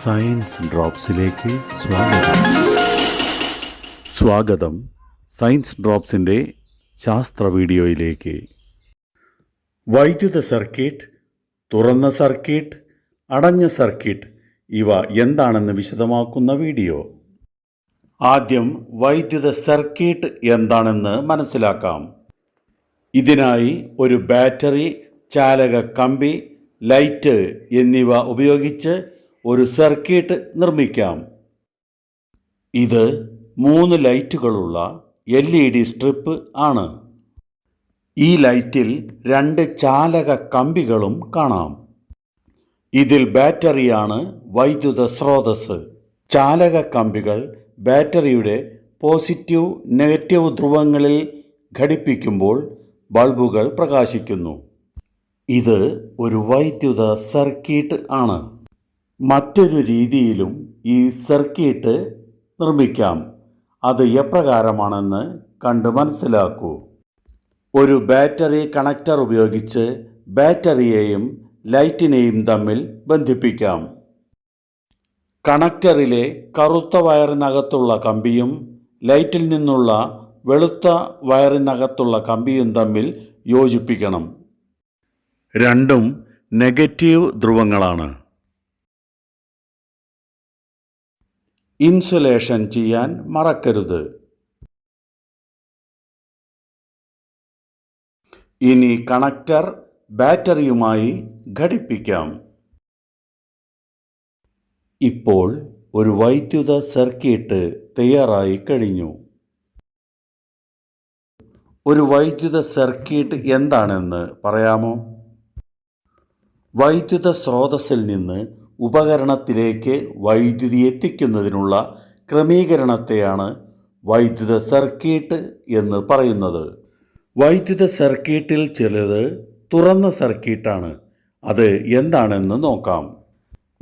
Science ഡ്രോപ്സിലേക്ക് സ്വാഗതം. സ്വാഗതം science ഡ്രോപ്സിന്റെ ശാസ്ത്ര വീഡിയോയിലേക്ക്. വൈദ്യുത സർക്യൂട്ട് തുറന്ന സർക്യൂട്ട് അടഞ്ഞ സർക്യൂട്ട് ഇവ എന്താണെന്ന് വിശദമാക്കുന്ന വീഡിയോ. ആദ്യം വൈദ്യുത സർക്യൂട്ട് എന്താണെന്ന് മനസ്സിലാക്കാം. ഇതിനായി ഒരു ബാറ്ററി ചാലക കമ്പി ലൈറ്റ് എന്നിവ ഉപയോഗിച്ച് ഒരു സർക്യൂട്ട് നിർമ്മിക്കാം. ഇത് മൂന്ന് ലൈറ്റുകളുള്ള എൽ ഇ ഡി സ്ട്രിപ്പ് ആണ്. ഈ ലൈറ്റിൽ രണ്ട് ചാലക കമ്പികളും കാണാം. ഇതിൽ ബാറ്ററിയാണ് വൈദ്യുത സ്രോതസ് ചാലക കമ്പികൾ ബാറ്ററിയുടെ പോസിറ്റീവ് നെഗറ്റീവ് ധ്രുവങ്ങളിൽ ഘടിപ്പിക്കുമ്പോൾ ബൾബുകൾ പ്രകാശിക്കുന്നു. ഇത് ഒരു വൈദ്യുത സർക്യൂട്ട് ആണ്. മറ്റൊരു രീതിയിലും ഈ സർക്യൂട്ട് നിർമ്മിക്കാം. അത് എപ്രകാരമാണെന്ന് കണ്ട് മനസ്സിലാക്കൂ. ഒരു ബാറ്ററി കണക്ടർ ഉപയോഗിച്ച് ബാറ്ററിയെയും ലൈറ്റിനെയും തമ്മിൽ ബന്ധിപ്പിക്കാം. കണക്ടറിലെ കറുത്ത വയറിനകത്തുള്ള കമ്പിയും ലൈറ്റിൽ നിന്നുള്ള വെളുത്ത വയറിനകത്തുള്ള കമ്പിയും തമ്മിൽ യോജിപ്പിക്കണം. രണ്ടും നെഗറ്റീവ് ധ്രുവങ്ങളാണ്. ഇൻസുലേഷൻ ചെയ്യാൻ മറക്കരുത്. ഇനി കണക്ടർ ബാറ്ററിയുമായി ഘടിപ്പിക്കാം. ഇപ്പോൾ ഒരു വൈദ്യുത സർക്യൂട്ട് തയ്യാറായി കഴിഞ്ഞു. ഒരു വൈദ്യുത സർക്യൂട്ട് എന്താണെന്ന് പറയാമോ? വൈദ്യുത സ്രോതസ്സിൽ നിന്ന് ഉപകരണത്തിലേക്ക് വൈദ്യുതി എത്തിക്കുന്നതിനുള്ള ക്രമീകരണത്തെയാണ് വൈദ്യുത സർക്യൂട്ട് എന്ന് പറയുന്നത്. വൈദ്യുത സർക്യൂട്ടിൽ ചിലത് തുറന്ന സർക്യൂട്ടാണ്. അത് എന്താണെന്ന് നോക്കാം.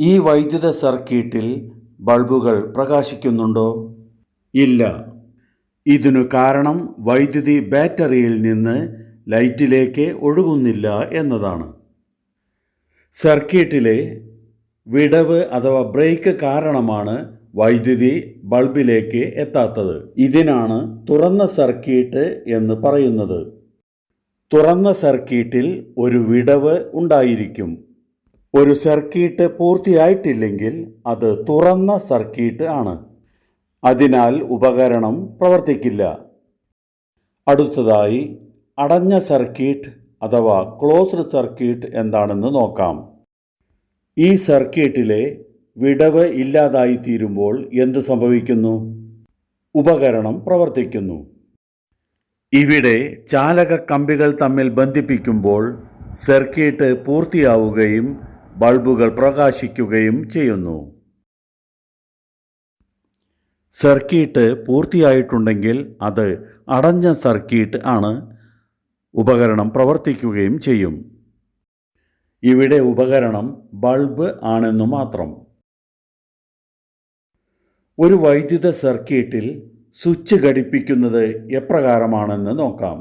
ഈ വൈദ്യുത സർക്യൂട്ടിൽ ബൾബുകൾ പ്രകാശിക്കുന്നുണ്ടോ? ഇല്ല. ഇതിനു കാരണം വൈദ്യുതി ബാറ്ററിയിൽ നിന്ന് ലൈറ്റിലേക്ക് ഒഴുകുന്നില്ല എന്നതാണ്. സർക്യൂട്ടിലെ വിടവ് അഥവാ ബ്രേക്ക് കാരണമാണ് വൈദ്യുതി ബൾബിലേക്ക് എത്താത്തത്. ഇതിനാണ് തുറന്ന സർക്യൂട്ട് എന്ന് പറയുന്നത്. തുറന്ന സർക്യൂട്ടിൽ ഒരു വിടവ് ഉണ്ടായിരിക്കും. ഒരു സർക്യൂട്ട് പൂർത്തിയായിട്ടില്ലെങ്കിൽ അത് തുറന്ന സർക്യൂട്ട് ആണ്. അതിനാൽ ഉപകരണം പ്രവർത്തിക്കില്ല. അടുത്തതായി അടഞ്ഞ സർക്യൂട്ട് അഥവാ ക്ലോസ്ഡ് സർക്യൂട്ട് എന്താണെന്ന് നോക്കാം. ഈ സർക്യൂട്ടിലെ വിടവ് ഇല്ലാതായിത്തീരുമ്പോൾ എന്ത് സംഭവിക്കുന്നു? ഉപകരണം പ്രവർത്തിക്കുന്നു. ഇവിടെ ചാലക കമ്പികൾ തമ്മിൽ ബന്ധിപ്പിക്കുമ്പോൾ സർക്യൂട്ട് പൂർത്തിയാവുകയും ബൾബുകൾ പ്രകാശിക്കുകയും ചെയ്യുന്നു. സർക്യൂട്ട് പൂർത്തിയായിട്ടുണ്ടെങ്കിൽ അത് അടഞ്ഞ സർക്യൂട്ട് ആണ്. ഉപകരണം പ്രവർത്തിക്കുകയും ചെയ്യും. ഇവിടെ ഉപകരണം ബൾബ് ആണെന്നു മാത്രം. ഒരു വൈദ്യുത സർക്യൂട്ടിൽ സ്വിച്ച് ഘടിപ്പിക്കുന്നത് എപ്രകാരമാണെന്ന് നോക്കാം.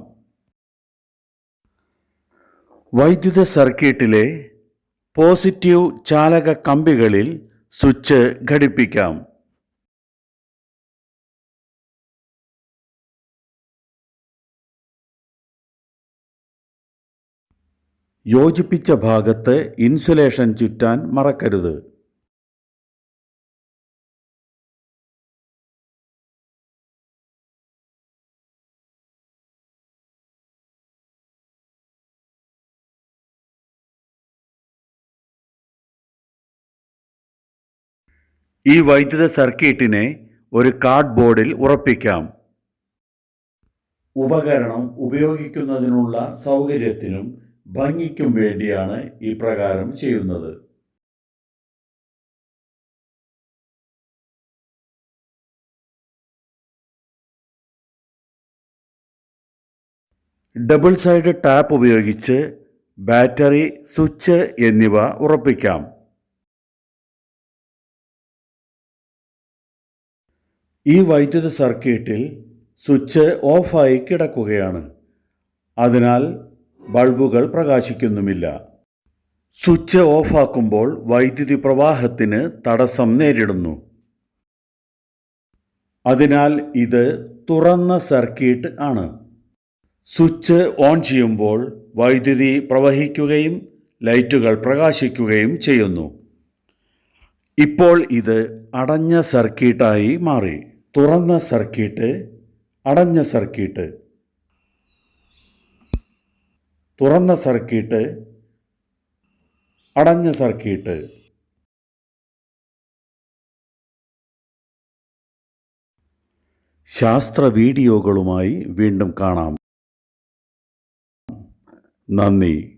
വൈദ്യുത സർക്യൂട്ടിലെ പോസിറ്റീവ് ചാലക കമ്പികളിൽ സ്വിച്ച് ഘടിപ്പിക്കാം. യോജിപ്പിച്ച ഭാഗത്ത് ഇൻസുലേഷൻ ചുറ്റാൻ മറക്കരുത്. ഈ വൈദ്യുത സർക്യൂട്ടിനെ ഒരു കാർഡ്ബോർഡിൽ ഉറപ്പിക്കാം. ഉപകരണം ഉപയോഗിക്കുന്നതിനുള്ള സൗകര്യത്തിനും ഭംഗിക്കും വേണ്ടിയാണ് ഇപ്രകാരം പ്രകാരം ചെയ്യുന്നത്. ഡബിൾ സൈഡ് ടാപ്പ് ഉപയോഗിച്ച് ബാറ്ററി സ്വിച്ച് എന്നിവ ഉറപ്പിക്കാം. ഈ വൈദ്യുത സർക്യൂട്ടിൽ സ്വിച്ച് ഓഫായി കിടക്കുകയാണ്. അതിനാൽ ബൾബുകൾ പ്രകാശിക്കുന്നുമില്ല. സ്വിച്ച് ഓഫാക്കുമ്പോൾ വൈദ്യുതി പ്രവാഹത്തിന് തടസ്സം നേരിടുന്നു. അതിനാൽ ഇത് തുറന്ന സർക്യൂട്ട് ആണ്. സ്വിച്ച് ഓൺ ചെയ്യുമ്പോൾ വൈദ്യുതി പ്രവഹിക്കുകയും ലൈറ്റുകൾ പ്രകാശിക്കുകയും ചെയ്യുന്നു. ഇപ്പോൾ ഇത് അടഞ്ഞ സർക്യൂട്ടായി മാറി. തുറന്ന സർക്യൂട്ട് അടഞ്ഞ സർക്യൂട്ട്. തുറന്ന സർക്യൂട്ട് അടഞ്ഞ സർക്യൂട്ട് ശാസ്ത്ര വീഡിയോകളുമായി വീണ്ടും കാണാം. നന്ദി.